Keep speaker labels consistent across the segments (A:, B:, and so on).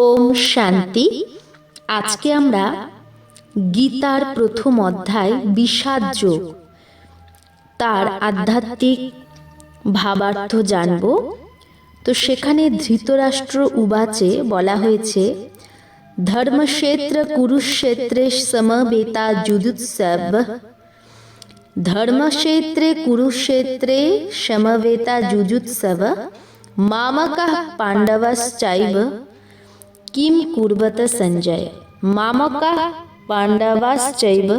A: ওম শান্তি। আজকে আমরা গীতার প্রথম অধ্যায় বিষাদ যোগ। তার আধ্যাত্মিক ভাবার্থ জানব। তো সেখানে ধৃতরাষ্ট্র উবাচে বলা হয়েছে, ধর্মক্ষেত্র কুরুক্ষেত্রে সমবেতা যুদুৎসব ধর্মক্ষেত্রে কুরুক্ষেত্রে সমবেতা যুজুৎসব মামকः পাণ্ডবশ্চैव কিম কুর্বত সঞ্জয় মামকः পাণ্ডবাশ্চৈব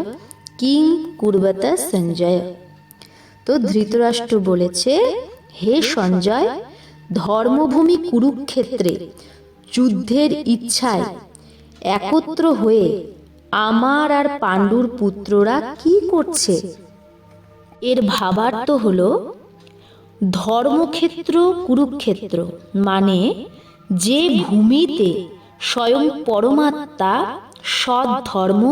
A: কিং কুর্বত সঞ্জয় তো ধৃতরাষ্ট্র বলেছে হে সঞ্জয়, ধর্মভূমি কুরুক্ষেত্রে যুদ্ধের ইচ্ছায় একত্র হয়ে আমার আর পাণ্ডুর পুত্ররা কি করছে? এর ভাবার্থ হলো, ধর্মক্ষেত্র কুরুক্ষেত্র মানে যে ভূমিতে স্বয়ং পরমাত্মা সৎ ধর্ম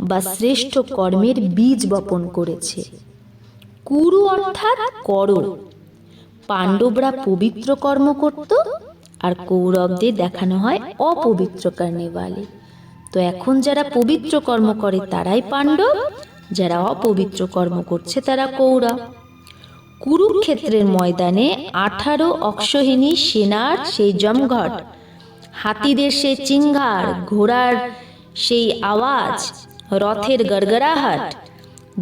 A: বা শ্রেষ্ঠ কর্মের বীজ বপন করেছে। কুরু অর্থাৎ কর। পাণ্ডবরা পবিত্র কর্ম করত আর কৌরবদের দেখানো হয় অপবিত্র কর্মেওয়ালে তো এখন যারা পবিত্র কর্ম করে তারাই পাণ্ডব, যারা অপবিত্র কর্ম করছে তারা কৌরব। কুরুক্ষেত্রের ময়দানে আঠারো অক্ষহিনী সেনার সেই জমঘট হাতিদের সে চিঙ্গার, ঘোড়ার সেই আওয়াজ, রথের গড়গড়াহাট,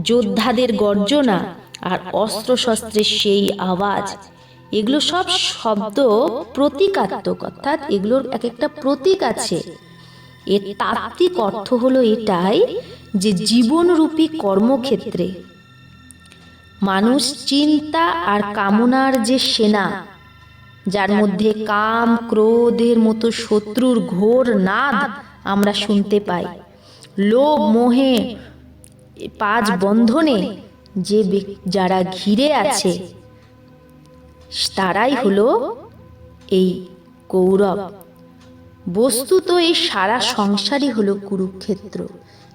A: যোদ্ধাদের গর্জনা আর অস্ত্রশস্ত্রের সেই আওয়াজ, এগুলো সব শব্দ প্রতীকাত্মক, অর্থাৎ এগুলোর এক একটা প্রতীক আছে। এর তাত্ত্বিক অর্থ হলো এটাই যে জীবনরূপী কর্মক্ষেত্রে মানুষ চিন্তা আর কামনার যে সেনা যার মধ্যে কাম ক্রোধের মতো শত্রুর ঘোর নাদ আমরা শুনতে পাই। লোভ, মোহে পাঁচ বন্ধনে যে যারা ঘিরে আছে, তারাই হলো এই কৌরব। বস্তুত এই সারা সংসারই হলো কুরুক্ষেত্র,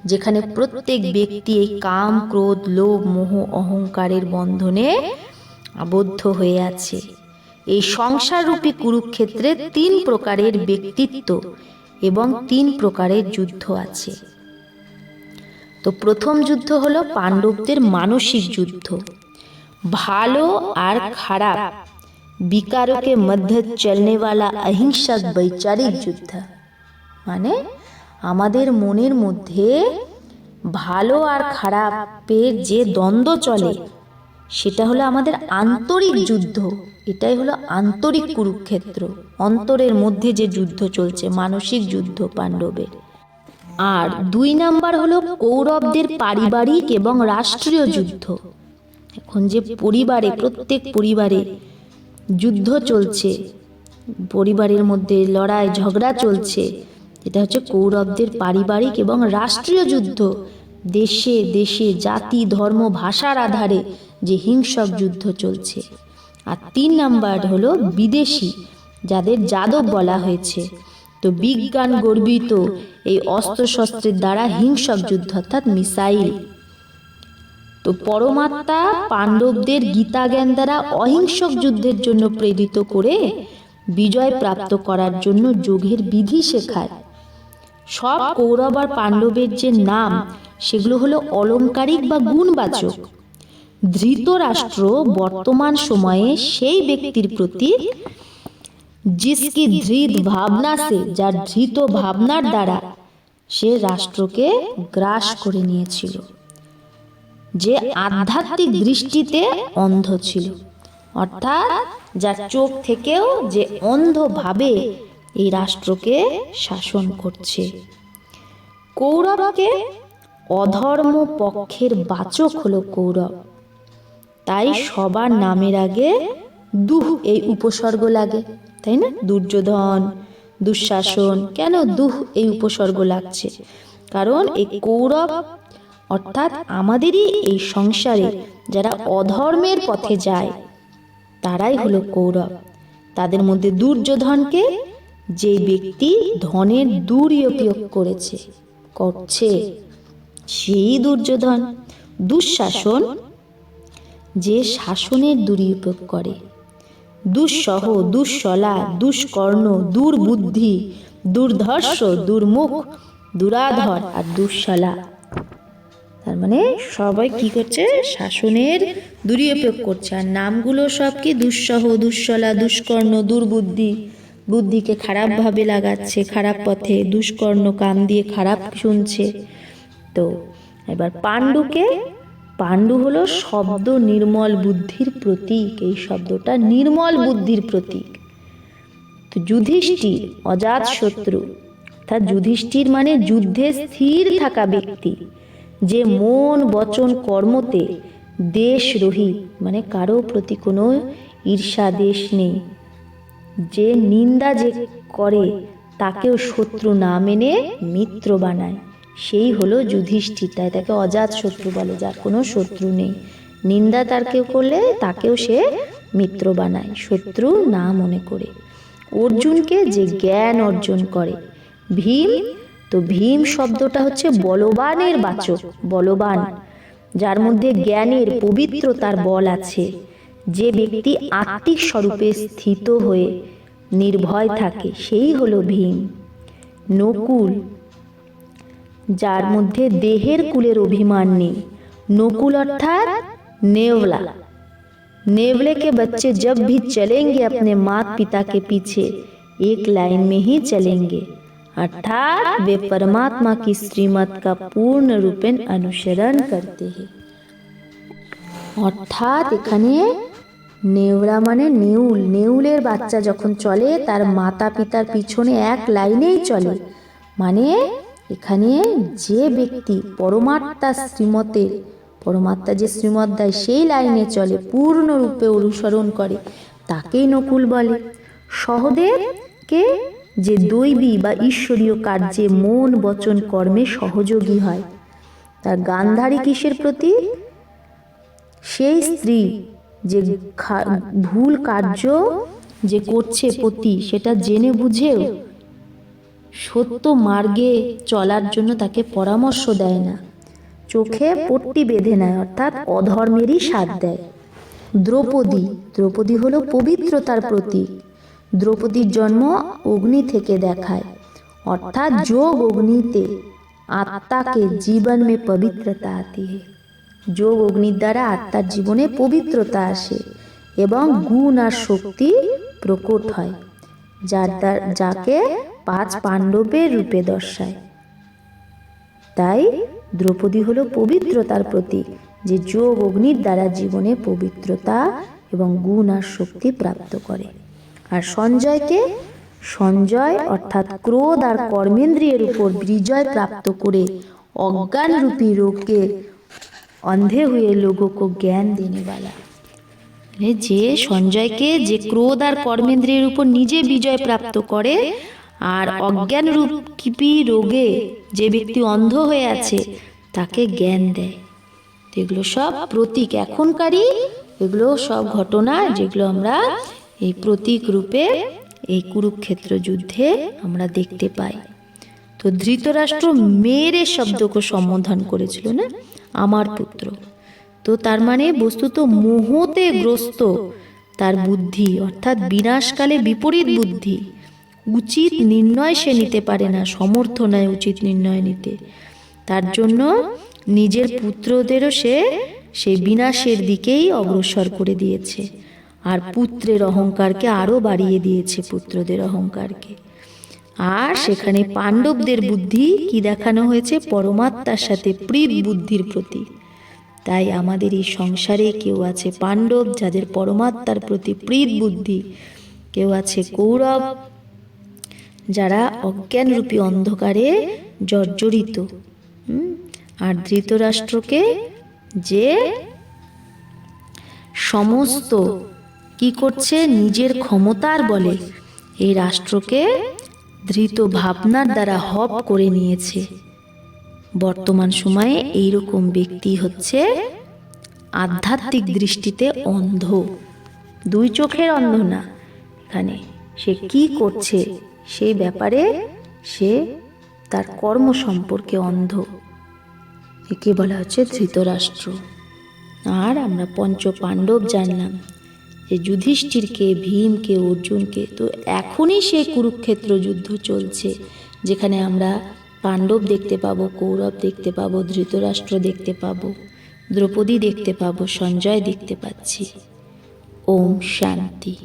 A: যেখানে প্রত্যেক ব্যক্তি এই কাম, ক্রোধ, লোভ, মোহ, অহংকারের বন্ধনে আবদ্ধ হয়ে আছে। এই সংসাররূপী কুরুক্ষেত্রে তিন প্রকারের ব্যক্তিত্ব এবং তিন প্রকারের যুদ্ধ আছে। তো প্রথম যুদ্ধ হলো পাণ্ডবদের মানসিক যুদ্ধ। ভালো আর খারাপ, বিকারকে মধ্যে চলনে वाला অহিংসক বৈচারিক যুদ্ধ। মানে আমাদের মনের মধ্যে ভালো আর খারাপের যে দ্বন্দ্ব চলে, সেটা হলো আমাদের আন্তরিক যুদ্ধ। এটাই হলো আন্তরিক কুরুক্ষেত্র, অন্তরের মধ্যে যে যুদ্ধ চলছে, মানসিক যুদ্ধ পাণ্ডবের। আর দুই নাম্বার হলো কৌরবদের পারিবারিক এবং রাষ্ট্রীয় যুদ্ধ। এখন যে পরিবারে, প্রত্যেক পরিবারে যুদ্ধ চলছে, পরিবারের মধ্যে লড়াই, ঝগড়া চলছে, এটা হচ্ছে কৌরবদের পারিবারিক এবং রাষ্ট্রীয় যুদ্ধ। দেশে দেশে, জাতি, ধর্ম, ভাষার আধারে যে হিংসক যুদ্ধ চলছে। আর তিন নাম্বার হলো বিদেশি, যাদের যাদব বলা হয়েছে। তো বিজ্ঞান গর্বিত এই অস্ত্রশস্ত্রের দ্বারা হিংসক যুদ্ধ, অর্থাৎ মিসাইল। তো পরমাত্মা পাণ্ডবদের গীতা জ্ঞান দ্বারা অহিংসক যুদ্ধের জন্য প্রেরিত করে বিজয় প্রাপ্ত করার জন্য যোগের বিধি শেখায়। সব কৌরব আর পাণ্ডবের যে নাম, সেগুলো হলো অলংকারিক বা গুণবাচক। ধৃতরাষ্ট্র বর্তমান সময়ে সেই ব্যক্তির প্রতি জিসকি ধৃত ভাবনা সে যার ধৃত ভাবনার দ্বারা সে রাষ্ট্রকে গ্রাস করে নিয়েছিল, যে আধ্যাত্মিক দৃষ্টিতে অন্ধ ছিল, অর্থাৎ যার চোখ থেকেও যে অন্ধভাবে এই রাষ্ট্রকে শাসন করছে। কৌরবকে অধর্ম পক্ষের বাচক হল কৌরব। তাই সবার নামের আগে দুহ এই উপসর্গ লাগে তাই না? দুর্যোধন দুঃশাসন কেন দুহ এই উপসর্গ লাগছে? কারণ এই কৌরব অর্থাৎ আমাদেরই এই সংসারে যারা অধর্মের পথে যায় তারাই হলো কৌরব। তাদের মধ্যে দুর্যোধনকে যে ব্যক্তি ধনের দুর্য়োপয়োগ করেছে করছে সেই দুর্যোধন দুঃশাসন যে শাসনের দুরুপয়োগ করে। দুঃসহ দুঃশলা দুষ্কর্ণ, দুর্বুদ্ধি, দুর্ধর্ষ, দুর্মুখ, দুরাধর আর দুঃশলা তার মানে সবাই কি করছে? শাসনের দুরুপয়োগ করছে। আর নামগুলো সব কি? দুঃসহ দুঃশলা দুষ্কর্ণ, দুর্বুদ্ধি। বুদ্ধিকে খারাপভাবে লাগাচ্ছে, খারাপ পথে। দুষ্কর্ণ কান দিয়ে খারাপ শুনছে। তো এবার পাণ্ডুকে পাণ্ডু হলো শব্দ নির্মল বুদ্ধির প্রতীক। এই শব্দটা নির্মল বুদ্ধির প্রতীক। তো যুধিষ্ঠির অজাত শত্রু। অর্থাৎ যুধিষ্ঠির মানে যুদ্ধে স্থির থাকা ব্যক্তি, যে মন, বচন, কর্মতে দেশরোহী মানে কারও প্রতি কোনো ঈর্ষা, দেশ নেই। যে নিন্দা যে করে, তাকেও শত্রু না মেনে মিত্র বানায়। সেই হলো যুধিষ্ঠির, তাই তাকে অজাত শত্রু বলে, যার কোনো শত্রু নেই। নিন্দা তার কেউ করলে তাকেও সে মিত্র বানায়, শত্রু না মনে করে। অর্জুনকে যে জ্ঞান অর্জন করে, ভীম, তো ভীম শব্দটা হচ্ছে বলবানের বাচক, বলবান, যার মধ্যে জ্ঞানের পবিত্রতার বল আছে। যে ব্যক্তি আত্মিক স্বরূপে স্থিত হয়ে নির্ভয় থাকে, সেই হলো ভীম। নকুল যার মধ্যে দেহের কুলের অভিমান নেই নকুল অর্থাৎ नेवला नेवले के बच्चे जब भी चलेंगे अपने माता पिता के पीछे एक लाइन में ही चलेंगे अर्थात वे परमात्मा की श्रीमत का पूर्ण रूपेण अनुसरण करते हैं অর্থাৎ এখানে নেওড়া মানে নেউল নেউলের বাচ্চা যখন চলে তার মাতা পিতার পিছনে এক লাইনেই চলে মানে এখানে যে ব্যক্তি পরমাত্মা শ্রীমতের পরমাত্মা যে শ্রীমত দেয় সেই লাইনে চলে, পূর্ণরূপে অনুসরণ করে, তাকেই নকুল বলে। সহদেবকে যে দৈবী বা ঈশ্বরীয় কার্যে মন, বচন, কর্মে সহযোগী হয়, তার গান্ধারী কিসের প্রতি? সেই স্ত্রী যে ভুল কার্য যে করছে পতি, সেটা জেনে বুঝেও সত্য মার্গে চলার জন্য তাকে পরামর্শ দেয় না। চোখে পট্টি বেঁধে নেয়, অর্থাৎ অধর্মেরই সাথ দেয়। দ্রৌপদী দ্রৌপদী হলো পবিত্রতার প্রতীক। দ্রৌপদীর জন্ম অগ্নি থেকে দেখায়, অর্থাৎ যোগ অগ্নিতে আত্মাকে জীবন মে পবিত্রতা আতি যোগ অগ্নির দ্বারা আত্মার জীবনে পবিত্রতা আসে এবং গুণ আর শক্তি প্রকট হয়, যার দ্বার- যাকে পাঁচ পাণ্ডবের রূপে দর্শায়। তাই দ্রৌপদী হল পবিত্রতার প্রতীক যে যোগ অগ্নির দ্বারা জীবনে পবিত্রতা এবং গুণ আর শক্তি প্রাপ্ত করে। আর সঞ্জয়কে সঞ্জয় অর্থাৎ ক্রোধ আর কর্মেন্দ্রিয়ের উপর বিজয় প্রাপ্ত করে অজ্ঞান রূপী রোগকে অন্ধে হয়ে লোককে জ্ঞান দেনেওয়ালা মানে যে সঞ্জয়কে যে ক্রোধ আর কর্মেন্দ্রিয়ের উপর নিজে বিজয় প্রাপ্ত করে আর অজ্ঞান রূপ কিপি রোগে যে ব্যক্তি অন্ধ হয়ে আছে তাকে জ্ঞান দেয়। এগুলো সব প্রতীক এখনকারই এগুলো সব ঘটনা যেগুলো আমরা এই প্রতীক রূপে এই কুরুক্ষেত্র যুদ্ধে আমরা দেখতে পাই। তো ধৃতরাষ্ট্র মেরে শব্দকে সম্বোধন করেছিল না? আমার পুত্র। তো তার মানে বস্তুত মোহতে গ্রস্ত তার বুদ্ধি অর্থাৎ বিনাশকালে বিপরীত বুদ্ধি। উচিত নির্ণয় সে নিতে পারে না সমর্থ নয় উচিত নির্ণয় নিতে। তার জন্য নিজের পুত্রদেরও সে সেই বিনাশের দিকেই অগ্রসর করে দিয়েছে। আর পুত্রের অহংকারকে আরও বাড়িয়ে দিয়েছে পুত্রদের অহংকারকে। আর সেখানে পাণ্ডবদের বুদ্ধি কি দেখানো হয়েছে? পরমাত্মার সাথে প্রীত বুদ্ধির প্রতি। তাই আমাদের এই সংসারে কেউ আছে পাণ্ডব, যাদের পরমাত্মার প্রতি প্রীত বুদ্ধি। কেউ আছে কৌরব যারা অজ্ঞানরূপী অন্ধকারে জর্জরিত? আর ধৃতরাষ্ট্রকে যে সমস্ত কি করছে নিজের ক্ষমতার বলে এই রাষ্ট্রকে ধৃত ভাবনার দ্বারা হপ করে নিয়েছে। বর্তমান সময়ে এইরকম ব্যক্তি হচ্ছে আধ্যাত্মিক দৃষ্টিতে অন্ধ। দুই চোখের অন্ধ না। এখানে সে কি করছে? সেই ব্যাপারে সে তার কর্ম সম্পর্কে অন্ধ। একে বলা হচ্ছে ধৃতরাষ্ট্র। আর আমরা পঞ্চ পাণ্ডব জানলাম যে যুধিষ্ঠিরকে, ভীমকে, অর্জুনকে তো এখনই সেই কুরুক্ষেত্র যুদ্ধ চলছে, যেখানে আমরা পাণ্ডব দেখতে পাবো, কৌরব দেখতে পাবো, ধৃতরাষ্ট্র দেখতে পাবো, দ্রৌপদী দেখতে পাবো, সঞ্জয় দেখতে পাচ্ছি। ওম শান্তি।